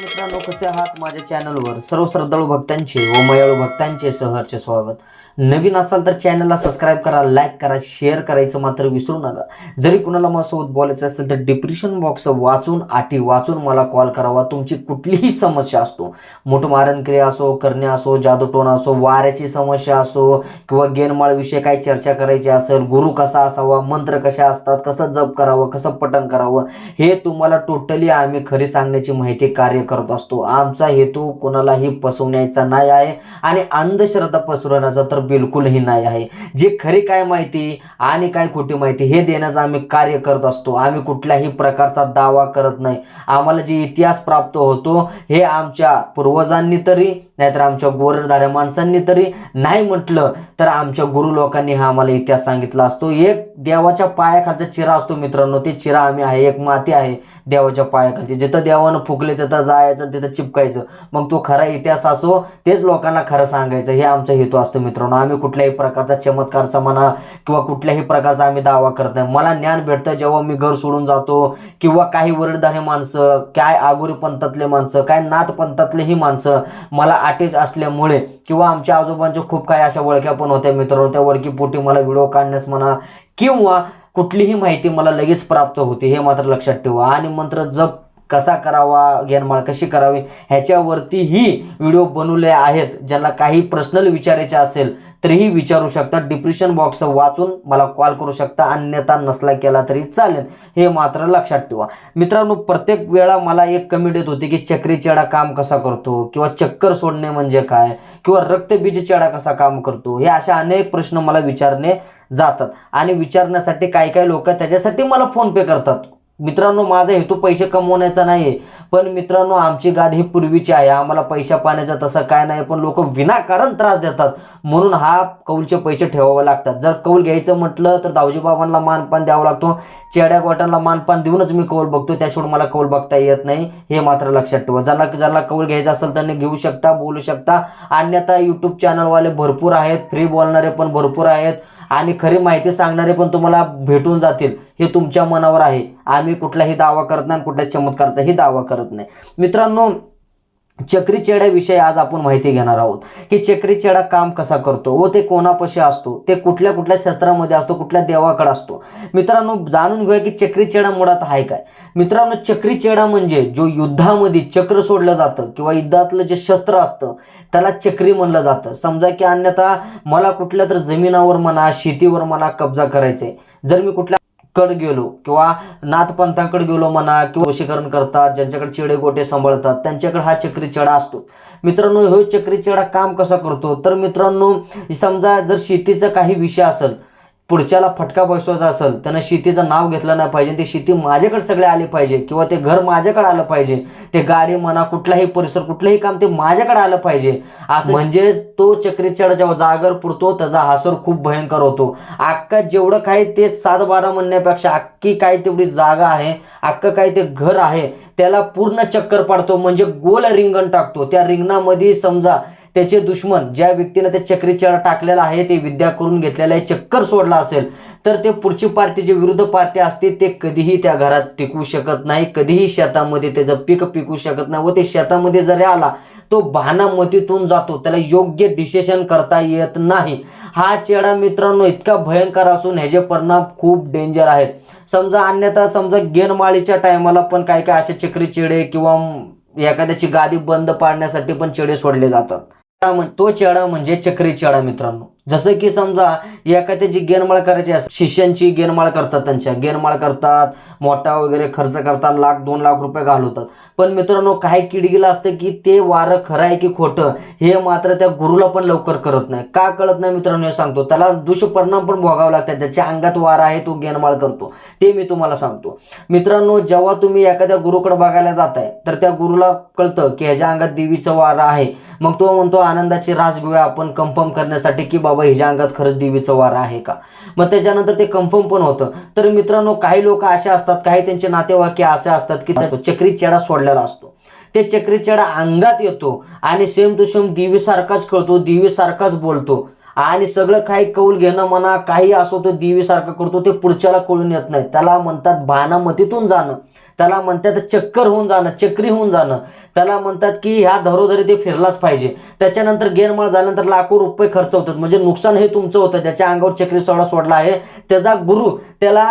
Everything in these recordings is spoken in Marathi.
मित्रांनो कसे आहात माझ्या चॅनलवर सर्व श्रद्धाळू भक्तांचे व मयाळू भक्तांचे सहर्ष स्वागत. नवीन असाल तर चॅनलला सबस्क्राईब करा लाईक करा शेअर करायचं मात्र विसरू नका. जरी कुणाला माझ्यासोबत बोलायचं असेल तर डिप्रेशन बॉक्स वाचून आठी वाचून मला कॉल करावा. तुमची कुठलीही समस्या असतो मोठ मारण क्रिया असो करणे असो जादूटोणा असो वाऱ्याची समस्या असो किंवा गेनमाळ विषयी काही चर्चा करायची असेल गुरु कसा असावा मंत्र कशा असतात कसं जप करावं कसं पठण करावं हे तुम्हाला टोटली आम्ही खरी सांगण्याची माहिती कार्य करत असतो. आमचा हेतू कोणालाही फसवण्याचा नाही आहे आणि अंधश्रद्धा पसरवण्याचा तर बिलकुलही नाही आहे. जे खरी काय माहिती आणि काय खोटी माहिती हे देण्याचं आम्ही कार्य करत असतो. आम्ही कुठल्याही प्रकारचा दावा करत नाही. आम्हाला जे इतिहास प्राप्त होतो हे आमच्या पूर्वजांनी तरी नाहीतर आमच्या गोरधाऱ्या माणसांनी तरी नाही म्हटलं तर आमच्या गुरु लोकांनी हा आम्हाला इतिहास सांगितला असतो. एक देवाच्या पायाखालचा चिरा असतो मित्रांनो. ते चिरा आम्ही आहे. एक माती आहे देवाच्या पायाखालची. जिथं देवानं फुकले तिथं जायचं तिथं चिपकायचं. मग तो खरा इतिहास असो तेच लोकांना खरं सांगायचं. हे आमचा हेतू असतो मित्रांनो. आम्ही कुठल्याही प्रकारचा चमत्कारचा म्हणा किंवा कुठल्याही प्रकारचा आम्ही दावा करत नाही. मला ज्ञान भेटतं जेव्हा मी घर सोडून जातो किंवा काही वरडधारे माणसं काय आगोरी पंथातले माणसं काय नाथ पंथातलेही माणसं मला आर्टिस्ट असल्यामुळे किंवा आमच्या आजोबांच्या खूप काही अशा ओळख्या पण होत्या मित्रांनो. त्या ओळखीपोटी मला व्हिडिओ काढण्यास म्हणा किंवा कुठलीही माहिती मला लगेच प्राप्त होते हे मात्र लक्षात ठेवा. आणि मंत्र जप कसा करावा घेणमाळ कशी करावी ह्याच्यावरतीही व्हिडिओ बनवले आहेत. ज्यांना काही पर्सनल विचारायचे असेल तरीही विचारू शकता. डिप्रेशन बॉक्स वाचून मला कॉल करू शकता. अन्यथा नसला केला तरी चालेल. हे मात्र लक्षात ठेवा. मित्रांनो प्रत्येक वेळा मला एक कमेंट येत होती की चक्री चेडा काम कसा करतो? किंवा चक्कर सोडणे म्हणजे काय? किंवा रक्तबीज चेडा कसा काम करतो? हे अशा अनेक प्रश्न मला विचारणे जातात. आणि विचारण्यासाठी काही काही लोक त्याच्यासाठी मला फोनपे करतात. मित्रांनो माझा हेतू पैसे कमवण्याचा नाही आहे पण मित्रांनो आमची गाद ही पूर्वीची आहे. आम्हाला पैशा पाण्याचा तसं काय नाही पण लोक विनाकारण त्रास देतात. म्हणून हा कौलचे पैसे ठेवावे लागतात. जर कौल घ्यायचं म्हटलं तर दावजी बाबांना मानपान द्यावं लागतो. चेड्या गोटांना मानपान देऊनच मी कौल बघतो त्याशिवाय मला कौल बघता येत नाही. हे मात्र लक्षात ठेवा. ज्यांना ज्यांना कौल घ्यायचं असेल त्यांनी घेऊ शकता बोलू शकता. अन्यथा यूट्यूब चॅनलवाले भरपूर आहेत फ्री बोलणारे पण भरपूर आहेत. आणि खरी माहिती सांगणारे पण तुम्हाला भेटून जातील. हे तुमच्या मनावर आहे. आम्ही कुठलाही दावा करत नाही आणि कुठल्या चमत्कारचाही दावा करत नाही. मित्रांनो चक्री चेड्याविषयी आज आपण माहिती घेणार आहोत की चक्रीचेडा काम कसा करतो व ते कोणापाशी असतो ते कुठल्या कुठल्या शस्त्रामध्ये असतो कुठल्या देवाकडे असतो. मित्रांनो जाणून घेऊया की चक्रीचेडा मुळात आहे काय. मित्रांनो चक्री चेडा म्हणजे जो युद्धामध्ये चक्र सोडलं जातं किंवा युद्धातलं जे शस्त्र असतं त्याला चक्री म्हणलं जातं. समजा की अन्यथा मला कुठल्या तर जमिनावर म्हणा शेतीवर म्हणा कब्जा करायचा आहे जर मी कुठल्या कड गेलो किंवा नाथपंथाकडे गेलो म्हणा किंवा वशीकरण करतात ज्यांच्याकडे चिडे गोटे सांभाळतात त्यांच्याकडे हा चक्री चेडा असतो. मित्रांनो ह्यो चक्री चेडा काम कसा करतो? तर मित्रांनो समजा जर शेतीचा काही विषय असेल पुढच्याला फटका बसवायचा असेल त्यानं शेतीचं नाव घेतलं नाही पाहिजे ते शेती माझ्याकडे सगळे आले पाहिजे किंवा ते घर माझ्याकडे आलं पाहिजे ते गाडी म्हणा कुठलाही परिसर कुठलंही काम ते माझ्याकडे आलं पाहिजे. असं म्हणजेच तो चक्रीचेडा जेव्हा जागर पुरतो त्याचा हासर खूप भयंकर होतो. अख्खा जेवढं काही ते सात बारा म्हणण्यापेक्षा अख्खी काय तेवढी जागा आहे अख्खं काय ते घर आहे त्याला पूर्ण चक्कर पाडतो म्हणजे गोल रिंगण टाकतो. त्या रिंगणामध्ये समजा त्याचे दुश्मन ज्या व्यक्तीने ते चक्रीचेडा टाकलेला आहे ते विद्या करून घेतलेला आहे चक्कर सोडला असेल तर ते पुढची पार्टी जे विरुद्ध पार्टी असते ते कधीही त्या घरात टिकू शकत नाही कधीही शेतामध्ये त्याचं पीक पिकू शकत नाही. व ते शेतामध्ये जरी आला तो भानामतीतून जातो त्याला योग्य डिसिशन करता येत नाही. हा चेडा मित्रांनो इतका भयंकर असून ह्याचे परिणाम खूप डेंजर आहेत. समजा अन्यथा समजा गेनमाळीच्या टायमाला पण काय काय असे चक्री चेडे किंवा एखाद्याची गादी बंद पाडण्यासाठी पण चेडे सोडले जातात. तो चेडा म्हणजे चक्री चेडा मित्रांनो. जसं की समजा एखाद्याची गेनमाळ करायची असते शिष्यांची गेनमाळ करतात त्यांच्या. गेनमाळ करतात मोठा वगैरे खर्च करतात लाख दोन लाख रुपये घालवतात. पण मित्रांनो काय किडगीला असतं की ते वारं खरं आहे की खोटं हे मात्र त्या गुरुला पण लवकर करत नाही. का कळत नाही मित्रांनो हे सांगतो. त्याला दुष्परिणाम पण भोगावं लागतात. ज्याच्या अंगात वारा आहे तो गेनमाळ करतो. ते मी तुम्हाला सांगतो. मित्रांनो जेव्हा तुम्ही एखाद्या गुरुकडे बघायला जाताय तर त्या गुरुला कळतं की ह्याच्या अंगात देवीचं वारा आहे. मग तो म्हणतो आनंदाची रास घेऊया आपण कन्फर्म करण्यासाठी की बाबा ह्याच्या अंगात खरंच देवीचं वारा आहे का? मग त्याच्यानंतर ते कन्फर्म पण होतं. तर मित्रांनो काही लोक असे असतात काही त्यांचे नातेवाईक असे असतात की चक्री चेडा सोडलेला असतो. ते चक्री चेडा अंगात येतो आणि सेम टू सेम देवीसारखाच कळतो देवीसारखाच बोलतो. आणि सगळं काही कौल घेणं म्हणा काही असो तो देवीसारखं करतो ते पुढच्याला कळून येत नाही. त्याला म्हणतात भानामतीतून जाणं. त्याला म्हणतात चक्कर होऊन जाणं चक्री होऊन जाणं. त्याला म्हणतात की ह्या धरोधरी ते फिरलाच पाहिजे. त्याच्यानंतर गेरमाळ झाल्यानंतर लाखो रुपये खर्च होतात. म्हणजे नुकसान हे तुमचं होतं. ज्याच्या अंगावर चक्री सोडा सोडला आहे त्याचा गुरु त्याला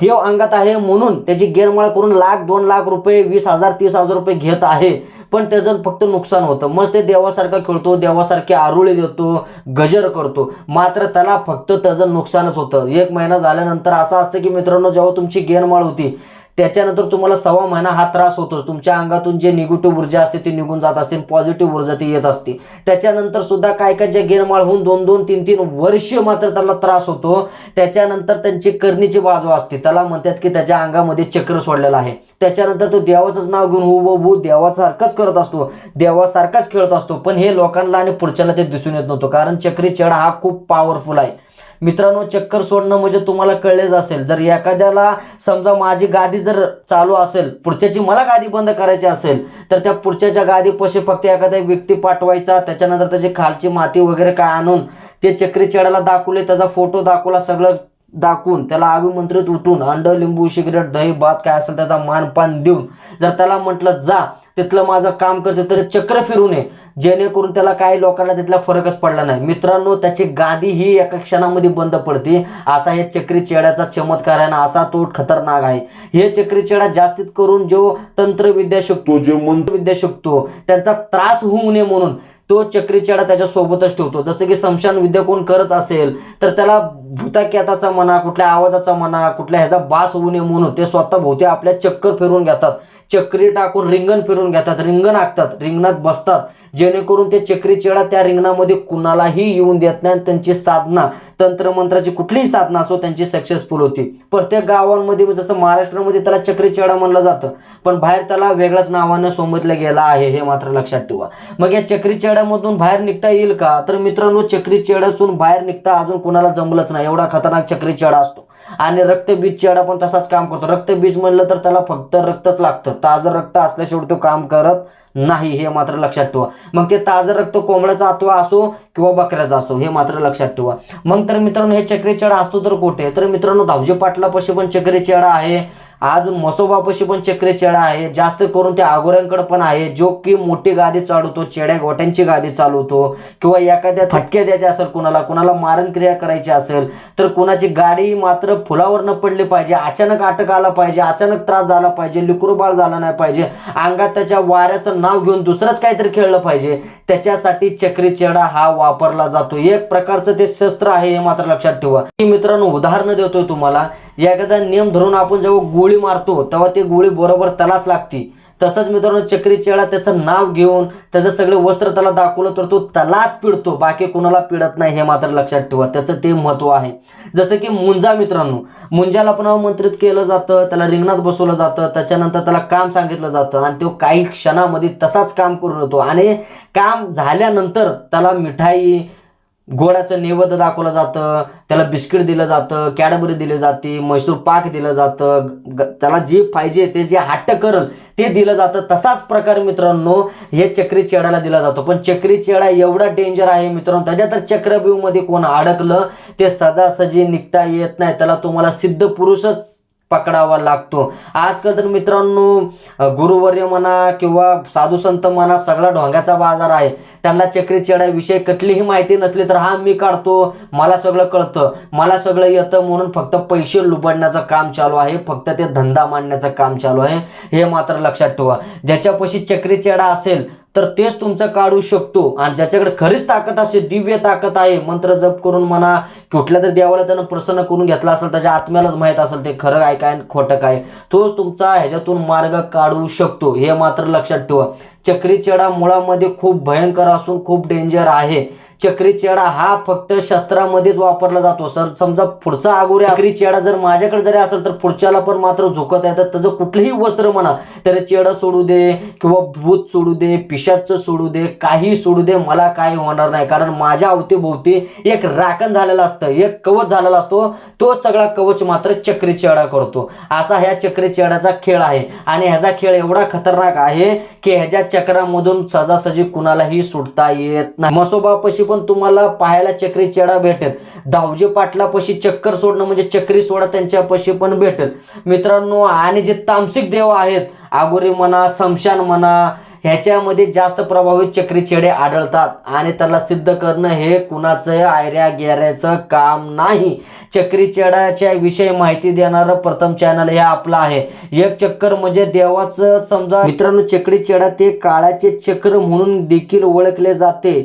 देव अंगात आहे म्हणून त्याची गैरमाळ करून लाख दोन लाख रुपये वीस हजार तीस हजार रुपये घेत आहे. पण त्याचं फक्त नुकसान होतं. मग ते देवासारखा खेळतो देवासारखे आरुळे देतो गजर करतो. मात्र त्याला फक्त त्याचं नुकसानच होतं. एक महिना झाल्यानंतर असं असतं की मित्रांनो जेव्हा तुमची गैरमाळ होती त्याच्यानंतर तुम्हाला सव्वा महिना हा त्रास होतोच. तुमच्या अंगातून जे निगेटिव्ह ऊर्जा असते ती निघून जात असते पॉझिटिव्ह ऊर्जा ती येत असते. त्याच्यानंतर सुद्धा काय काय जे गेरमाळ होऊन दोन दोन तीन तीन वर्ष मात्र त्याला त्रास होतो. त्याच्यानंतर त्यांची करणीची बाजू असते. त्याला म्हणतात की त्याच्या अंगामध्ये चक्र सोडलेला आहे. त्याच्यानंतर तो देवाचंच नाव घेऊन हु हु देवासारखाच करत असतो. देवासारखाच खेळत असतो. पण हे लोकांना आणि पुढच्याला ते दिसून येत नव्हतं. कारण चक्री चढा हा खूप पॉवरफुल आहे. मित्रांनो चक्कर सोडणं म्हणजे तुम्हाला कळलेच असेल. जर एखाद्याला समजा माझी गादी जर चालू असेल पुढच्याची मला गादी बंद करायची असेल तर त्या पुढच्याच्या गादीपाशी फक्त एखादा व्यक्ती पाठवायचा त्याच्यानंतर त्याची खालची माती वगैरे काय आणून ते चक्री चेड्याला दाखवले त्याचा फोटो दाखवला सगळं दाखवून त्याला अभिमंत्रित उठून अंड लिंबू सिगरेट दही भात काय असेल त्याचा मानपान देऊन जर त्याला म्हटलं जा तिथलं माझं काम करते तर चक्र फिरू नये. जेणेकरून त्याला काही लोकांना तिथला फरकच पडला नाही. मित्रांनो त्याची गादी ही एका क्षणामध्ये बंद पडते. असा हे चक्री चेड्याचा चमत्कार आहे ना असा तो खतरनाक आहे. हे चक्री चेडा जास्तीत करून जो तंत्रविद्या शिकतो जो मंत्रविद्या शिकतो त्यांचा त्रास होऊ नये म्हणून तो चक्रीचेडा त्याच्यासोबतच ठेवतो. जसं की समशान विद्या कोण करत असेल तर त्याला भूताक्याताचा म्हणा कुठल्या आवाजाचा म्हणा कुठल्या ह्याचा बास होऊ नये म्हणून ते स्वतः भोवती आपल्या चक्कर फिरून घेतात. चक्री टाकून रिंगण फिरून घेतात. रिंगण आखतात. रिंगणात बसतात. जेणेकरून ते चक्री चेडा त्या रिंगणामध्ये कुणालाही येऊन देत नाही त्यांची साधना तंत्रमंत्राची कुठलीही साधना असो त्यांची सक्सेसफुल होती. प्रत्येक गावांमध्ये म्हणजे जसं महाराष्ट्रामध्ये त्याला चक्रीचेडा म्हणलं जातं पण बाहेर त्याला वेगळ्याच नावानं सोमतलं गेलं आहे हे मात्र लक्षात ठेवा. मग या चक्रीचेड्यामधून बाहेर निघता येईल का? तर मित्रांनो चक्रीचेड्यातून बाहेर निघता अजून कोणाला जमलंच नाही. एवढा खतरनाक चक्री चेडा असतो. आणि रक्तबीज चेडा पण तसाच काम करतो. रक्तबीज म्हणलं तर त्याला फक्त रक्तच लागतं. ताजं रक्त असल्याशिवाय तो काम करत नाही हे मात्र लक्षात ठेवा. मग ते ताजं रक्त कोंबड्याचा अथवा असो किंवा बकऱ्याचा असो हे मात्र लक्षात ठेवा. मग तर मित्रांनो हे चक्री चेडा असतो तर कुठे? तर मित्रांनो धावजी पाटलापाशी पण चक्री चेडा आहे. अजून मसोबापाशी पण चक्री चेडा आहे. जास्त करून त्या आगोऱ्यांकडे पण आहे. जो की मोठी गादी चालवतो चेड्या गोट्यांची गादी चालवतो किंवा एखाद्या फटक्या द्यायच्या असेल कुणाला कुणाला मारण क्रिया करायची असेल तर कुणाची गाडी मात्र फुलावर न पडली पाहिजे अचानक अटक आला पाहिजे अचानक त्रास झाला पाहिजे लिकुरबाळ झाला नाही पाहिजे अंगात त्याच्या वाऱ्याचं नाव घेऊन दुसरंच काहीतरी खेळलं पाहिजे त्याच्यासाठी चक्री चेडा हा वापरला जातो. एक प्रकारचं ते शस्त्र आहे हे मात्र लक्षात ठेवा. मित्रांनो उदाहरणं देतोय तुम्हाला. एखादा नियम धरून आपण जेव्हा गोळी मारतो तेव्हा ती गोळी बरोबर त्यालाच लागती. तसंच मित्रांनो चक्री चेडा त्याचं नाव घेऊन त्याचं सगळे वस्त्र त्याला दाखवलं तर तो त्यालाच पिडतो. बाकी कुणाला पिडत नाही हे मात्र लक्षात ठेवा. त्याचं ते महत्त्व आहे. जसं की मुंजा मित्रांनो. मुंजाला पण आमंत्रित केलं जातं त्याला रिंगणात बसवलं जातं त्याच्यानंतर त्याला काम सांगितलं जातं आणि तो काही क्षणामध्ये तसाच काम करून येतो. आणि काम झाल्यानंतर त्याला मिठाई गोडाचं नैवेद्य दाखवलं जातं त्याला बिस्किट दिलं जातं कॅडबरी दिली जाते मैसूर पाक दिलं जातं ग- त्याला जे पाहिजे ते जे हट्ट करल ते दिलं जातं. तसाच प्रकार मित्रांनो हे चक्री चेडाला दिला जातो. पण चक्री चेडा एवढा डेंजर आहे मित्रांनो त्याच्या तर चक्रव्यूहमध्ये कोण अडकलं ते सजासजी निघता येत नाही. त्याला तुम्हाला सिद्ध पुरुषच पकडावा लागतो. आजकाल तर मित्रांनो गुरुवर्य म्हणा किंवा साधू संत म्हणा सगळा ढोंग्याचा बाजार आहे. त्यांना चक्री चढाविषयी कुठलीही माहिती नसली तर हा मी काढतो. मला सगळं कळतं. मला सगळं येतं म्हणून फक्त पैसे लुबडण्याचं काम चालू आहे. फक्त ते धंदा मांडण्याचं काम चालू आहे. हे मात्र लक्षात ठेवा. ज्याच्यापाशी चक्री चेडा असेल तर तेच तुमचं काढू शकतो. आणि ज्याच्याकडे खरीच ताकद असेल दिव्य ताकद आहे मंत्र जप करून म्हणा कुठल्या तरी देवाला त्यानं प्रसन्न करून घेतला असेल त्याच्या आत्म्यालाच माहीत असेल ते खरं आहे काय खोटं काय तोच तुमचा ह्याच्यातून मार्ग काढू शकतो. हे मात्र लक्षात ठेवा. चक्री चेडा मुळामध्ये खूप भयंकर असून खूप डेंजर आहे. चक्रीचेडा हा फक्त शस्त्रामध्येच वापरला जातो. सर समजा पुढचा आगोरे चक्री चेडा जर माझ्याकडे जरी असेल तर पुढच्याला पण मात्र झुकत आहे. तर त्याचं कुठलंही वस्त्र म्हणा तर चेडा सोडू दे किंवा भूत सोडू दे पिशाच पिशाचं सोडू दे काही सोडू दे मला काही होणार नाही. कारण माझ्या अवतीभोवती एक राखण झालेला असतं एक कवच झालेला असतो. तो सगळा कवच मात्र चक्री चेडा करतो. असा ह्या चक्रीचेडाचा खेळ आहे. आणि ह्याचा खेळ एवढा खतरनाक आहे की ह्याच्या चक्रामधून सजासजी कुणालाही सुटता येत नाही. मसोबापाशी पण तुम्हाला पाहायला चक्री चेडा भेटेल. दावजी पाटलापाशी चक्कर सोडणं म्हणजे चक्री सोडा त्यांच्यापाशी पण भेटेल. मित्रांनो आणि जे तामसिक देव आहेत आगोरी म्हणा समशान म्हणा ह्याच्यामध्ये जास्त प्रभावित चक्री चेडे आढळतात आणि त्याला सिद्ध करणं हे कुणाचं आयऱ्या गेऱ्याचं काम नाही. चक्री विषयी माहिती देणारं प्रथम चॅनल हे आपलं आहे. एक चक्कर म्हणजे देवाचं समजा मित्रांनो चक्री चेडा ते काळाचे चक्र म्हणून देखील ओळखले जाते.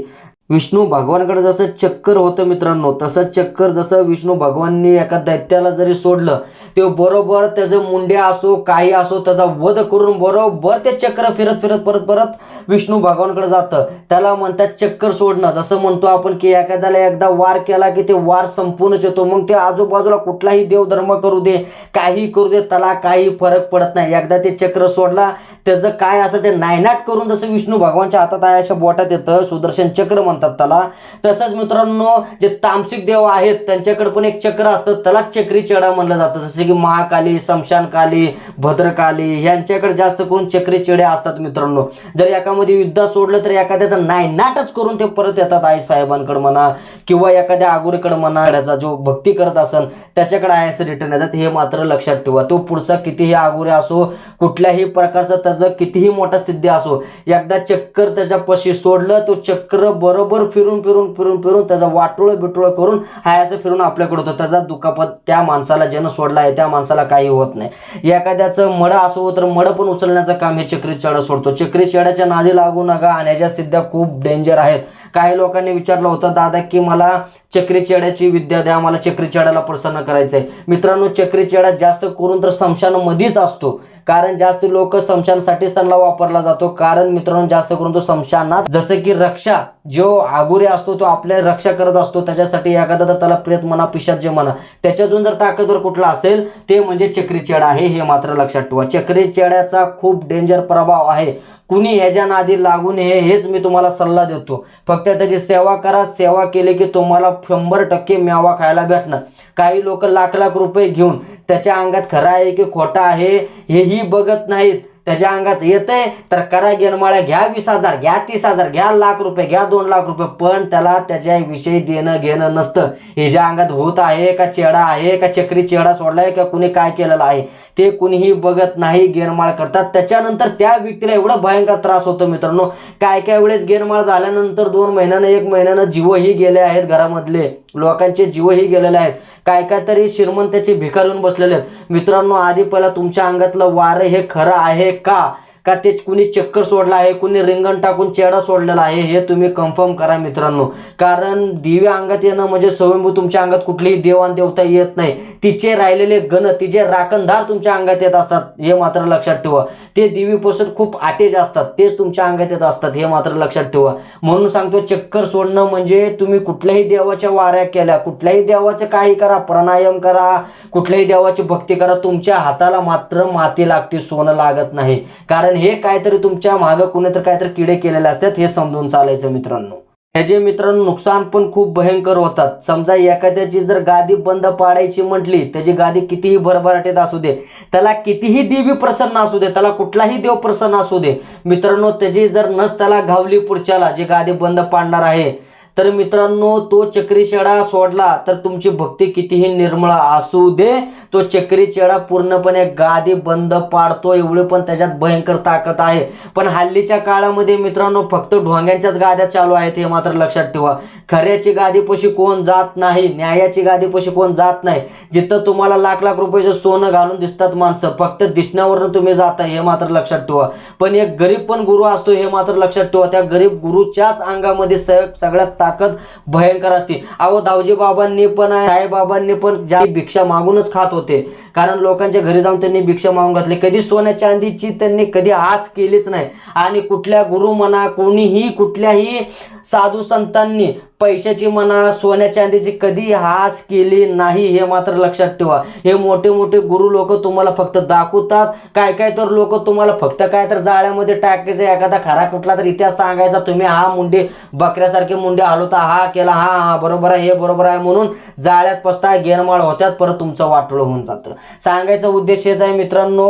विष्णू भगवानकडे जसं चक्कर होतं मित्रांनो तसं चक्कर जसं विष्णू भगवाननी एका दैत्याला जरी सोडलं ते बरोबर त्याचं मुंड्या असो काही असो त्याचा वध करून बरोबर ते चक्र फिरत फिरत परत परत विष्णू भगवानकडे जातं. त्याला म्हणतात चक्कर सोडणं. जसं म्हणतो आपण की एखाद्याला एकदा वार केला की ते वार संपूर्णच येतो. मग ते आजूबाजूला कुठलाही देवधर्म करू दे काही करू दे त्याला काही फरक पडत नाही. एकदा ते चक्र सोडला त्याचं काय असं ते नायनाट करून जसं विष्णू भगवानच्या हातात आहे अशा बोटात येतं सुदर्शन चक्र म्हणतात. त्याला. तसंच मित्रांनो जे तामसिक देव आहेत त्यांच्याकडे पण एक चक्र असतं. त्याला चक्री चेडा म्हणलं जातं. जसे की महाकाली शमशानकाली भद्रकाली यांच्याकडे जास्त करून चक्री चेडे असतात मित्रांनो. जर एकामध्ये युद्ध सोडलं तर एखाद्याचं नायनाटच करून ते परत येतात आई साहेबांकडे म्हणा किंवा एखाद्या आगुरीकडे म्हणा. त्याचा जो भक्ती करत असन त्याच्याकडे आहे रिटर्न येतात. हे मात्र लक्षात ठेवा. तो पुढचा कितीही आगुरे असो कुठल्याही प्रकारचा त्याचं कितीही मोठा सिद्धी असो एकदा चक्कर त्याच्या पशी सोडलं तो चक्र बरोबर फिरून फिरून फिरून फिरून त्याचा वाटोळं बिटोळं करून हाय असं फिरून आपल्याकडे होतं. त्याचा दुखापत त्या माणसाला ज्यानं सोडला आहे त्या माणसाला काही होत नाही. एखाद्याचं मडं असो तर मड पण उचलण्याचं काम हे चक्री चेडं सोडतो. चक्री चेड्याच्या नादी लागू नका आणि ह्याच्या सिद्ध्या खूप डेंजर आहेत. काही लोकांनी विचारलं होतं दादा की मला चक्री चेड्याची विद्या द्या मला चक्री चेड्याला प्रसन्न करायचं आहे मित्रांनो चक्री चेडा जास्त करून तर समशानमध्येच असतो. कारण जास्त लोक समशानसाठीच त्यांना वापरला जातो. कारण मित्रांनो जास्त करून तो समशानात जसं की रक्षा जो आगुरे असतो तो आपल्या रक्षा करत असतो त्याच्यासाठी एखादा तर त्याला प्रेत म्हणा पिशाच जे म्हणा त्याच्यातून जर ताकदवर कुठला असेल ते म्हणजे चक्री चेडा आहे हे मात्र लक्षात ठेवा. चक्री चेड्याचा खूप डेंजर प्रभाव आहे. कुणी ह्याच्या नादी लागू नये हेच मी तुम्हाला सल्ला देतो. फक्त त्याची सेवा करा सेवा केली की तुम्हाला शंभर टक्के मेवा खायला भेटणार. काही लोक लाख लाख रुपये घेऊन त्याच्या अंगात खरं आहे की खोटा आहे हेही बघत नाहीत. त्याच्या अंगात येतंय तर करा गेनमाळ्या घ्या वीस हजार घ्या तीस हजार घ्या लाख रुपये घ्या दोन लाख रुपये पण त्याला त्याच्याविषयी देणं घेणं नसतं. हे ज्या अंगात भूत आहे का चेडा आहे का चक्री चेडा सोडलाय का कुणी काय केलेलं आहे ते कुणीही बघत नाही गेनमाळ करतात. त्याच्यानंतर त्या व्यक्तीला एवढं भयंकर त्रास होतो मित्रांनो. काय काय वेळेस गेनमाळ झाल्यानंतर दोन महिन्यानं एक महिन्यानं जीवही गेले आहेत घरामधले. लोकांचे जीवही गेलेले आहेत. काय काय तरी श्रीमंताचे भिकार येऊन बसलेले आहेत. मित्रांनो आधी पहिला तुमच्या अंगातलं वारं हे खरं आहे का? का ते कुणी चक्कर सोडला आहे कुणी रिंगण टाकून चेडा सोडलेला आहे हे तुम्ही कन्फर्म करा मित्रांनो. कारण दिव्या अंगात येणं म्हणजे स्वयंभू तुमच्या अंगात कुठलीही देवाणदेवता येत नाही. तिचे राहिलेले गण तिचे राखणदार तुमच्या अंगात येत असतात हे मात्र लक्षात ठेवा. ते देवीपासून खूप आटेज असतात तेच तुमच्या अंगात येत असतात हे मात्र लक्षात ठेवा. म्हणून सांगतो चक्कर सोडणं म्हणजे तुम्ही कुठल्याही देवाच्या वाऱ्या केल्या कुठल्याही देवाचं काही करा प्राणायाम करा कुठल्याही देवाची भक्ती करा तुमच्या हाताला मात्र माती लागते सोनं लागत नाही. कारण हे काहीतरी तुमच्या मागं कुणीतरी काहीतरी किडे केलेले असतात हे समजून चालायचं मित्रांनो. त्याचे मित्रांनो नुकसान पण खूप भयंकर होतात. समजा एखाद्याची जर गादी बंद पाडायची म्हटली त्याची गादी कितीही भरभराटीत असू दे त्याला कितीही देवी प्रसन्न असू दे त्याला कुठलाही देव प्रसन्न असू दे मित्रांनो त्याची जर नस त्याला घावली पुढच्याला जे गादी बंद पाडणार आहे तर मित्रांनो तो चक्री चेडा सोडला तर तुमची भक्ती कितीही निर्मळ असू दे. तो चक्री चेडा पूर्णपणे गादी बंद पाडतो. एवढी पण त्याच्यात भयंकर ताकद आहे. पण हल्लीच्या काळामध्ये मित्रांनो फक्त ढोंग्यांच्याच गाद्या चालू आहेत हे मात्र लक्षात ठेवा. खऱ्याची गादीपाशी कोण जात नाही न्यायाची गादीपाशी कोण जात नाही. जिथं तुम्हाला लाख लाख रुपयाचं सोनं घालून दिसतात माणसं फक्त दिसण्यावरून तुम्ही जाता हे मात्र लक्षात ठेवा. पण एक गरीब पण गुरु असतो हे मात्र लक्षात ठेवा. त्या गरीब गुरुच्याच अंगामध्ये सगळ्यात ताकद भयंकर असते. अहो दावजी बाबांनी पण साईबाबांनी पण ज्या भिक्षा मागूनच खात होते. कारण लोकांच्या घरी जाऊन त्यांनी भिक्षा मागून घातली. कधी सोन्या चांदीची त्यांनी कधी आस केलीच नाही. आणि कुठल्या गुरु म्हणा कोणीही कुठल्याही साधू संतांनी पैशाची म्हणा सोन्या चांदीची कधी हास केली नाही हे मात्र लक्षात ठेवा. हे मोठे मोठे गुरु लोक तुम्हाला फक्त दाखवतात. काय काय तर लोक तुम्हाला फक्त काय तर जाळ्यामध्ये टाकायचं एखादा खरा कुठला तर इतिहास सांगायचा तुम्ही हा मुंडे बकऱ्यासारखे मुंडे हलवता हा केला हा हा बरोबर आहे हे बरोबर आहे म्हणून जाळ्यात पसता गेरमाळ होत्यात परत तुमचं वाटोळं होऊन जातं. सांगायचा उद्देश हेच आहे मित्रांनो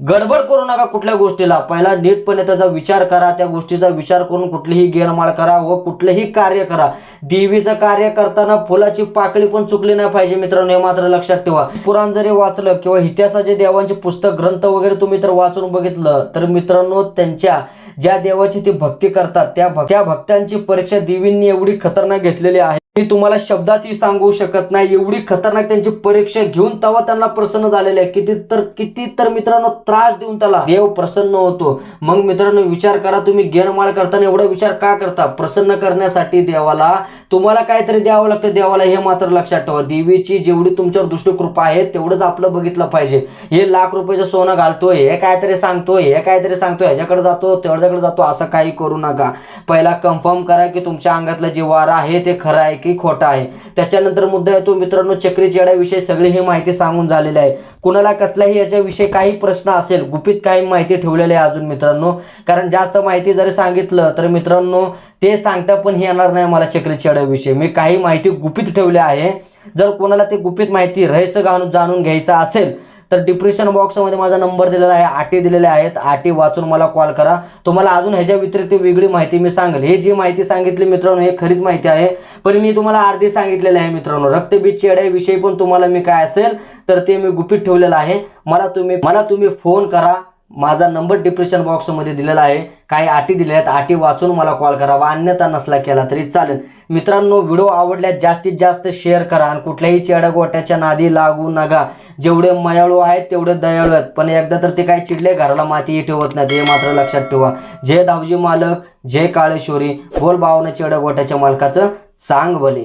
गडबड करू नका कुठल्या गोष्टीला. पहिला नीटपणे त्याचा विचार करा त्या गोष्टीचा विचार करून कुठलीही गेरमाळ करा व कुठलेही कार्य करा. देवीचं कार्य करताना फुलाची पाकळी पण चुकली नाही पाहिजे मित्रांनो हे मात्र लक्षात ठेवा. पुराण जरी वाचलं किंवा इतिहासाचे देवांचे पुस्तक ग्रंथ वगैरे तुम्ही तर वाचून बघितलं तर मित्रांनो त्यांच्या ज्या देवाची ती भक्ती करतात त्या भक्त्या भक्तांची परीक्षा देवींनी एवढी खतरनाक घेतलेली आहे. मी तुम्हाला शब्दातही सांगू शकत नाही. एवढी खतरनाक त्यांची परीक्षा घेऊन तेव्हा त्यांना प्रसन्न झालेले आहे. किती तर किती तर मित्रांनो त्रास देऊन त्याला देव प्रसन्न होतो. मग मित्रांनो विचार करा तुम्ही गेरमाळ करताना एवढा विचार का करता? प्रसन्न करण्यासाठी देवाला तुम्हाला काहीतरी द्यावं लागतं देवाला हे मात्र लक्षात ठेवा. देवीची जेवढी तुमच्यावर दुष्ट कृपा आहे तेवढंच आपलं बघितलं पाहिजे. हे लाख रुपयाचं सोनं घालतोय हे काहीतरी सांगतोय हे काहीतरी सांगतोय ह्याच्याकडे जातो तेवढ्याकडे जातो असं काही करू नका. पहिला कन्फर्म करा की तुमच्या अंगातलं जे वार आहे ते खरं आहे की खोटा आहे. त्याच्यानंतर मुद्दा येतो मित्रांनो चक्रीचेड्याविषयी सगळी ही माहिती सांगून झालेली आहे. कुणाला कसलाही याच्याविषयी काही प्रश्न असेल गुपित काही माहिती ठेवलेली आहे अजून मित्रांनो. कारण जास्त माहिती जरी सांगितलं तर मित्रांनो ते सांगता पण हे येणार नाही मला चक्रीचेड्याविषयी मी काही माहिती गुपित ठेवली आहे. जर कोणाला ते गुपित माहिती रहस्य जाणून घ्यायचं असेल तर डिप्रेशन बॉक्समध्ये माझा नंबर दिलेला आहे आटी दिलेल्या आहेत. आटी वाचून मला कॉल करा. तुम्हाला अजून ह्याच्या व्यतिरिक्त वेगळी माहिती मी सांगेल. हे जी माहिती सांगितली मित्रांनो हे खरीच माहिती आहे. पण मी तुम्हाला अर्धी सांगितलेली आहे मित्रांनो. रक्तबीज चेड्याविषयी पण तुम्हाला मी काय असेल तर ते मी गुपित ठेवलेलं आहे. मला तुम्ही मला तुम्ही फोन करा. माझा नंबर डिप्रेशन बॉक्समध्ये दिलेला आहे. काही अटी दिल्या आहेत. अटी वाचून मला कॉल करा अन्यथा नसला केला तरी चालेल. मित्रांनो व्हिडिओ आवडल्यास जास्तीत जास्त शेअर करा आणि कुठल्याही चेडगोट्याच्या नादी लागू नका. जेवढे मयाळू आहेत तेवढे दयाळू आहेत. पण एकदा तर ते काही चिडले घराला मातीही ठेवत नाहीत. हे मात्र लक्षात ठेवा. जय दावजी मालक जय काळेश्वरी. बोल भावना चेडगोट्याच्या मालकाचं सांग भले.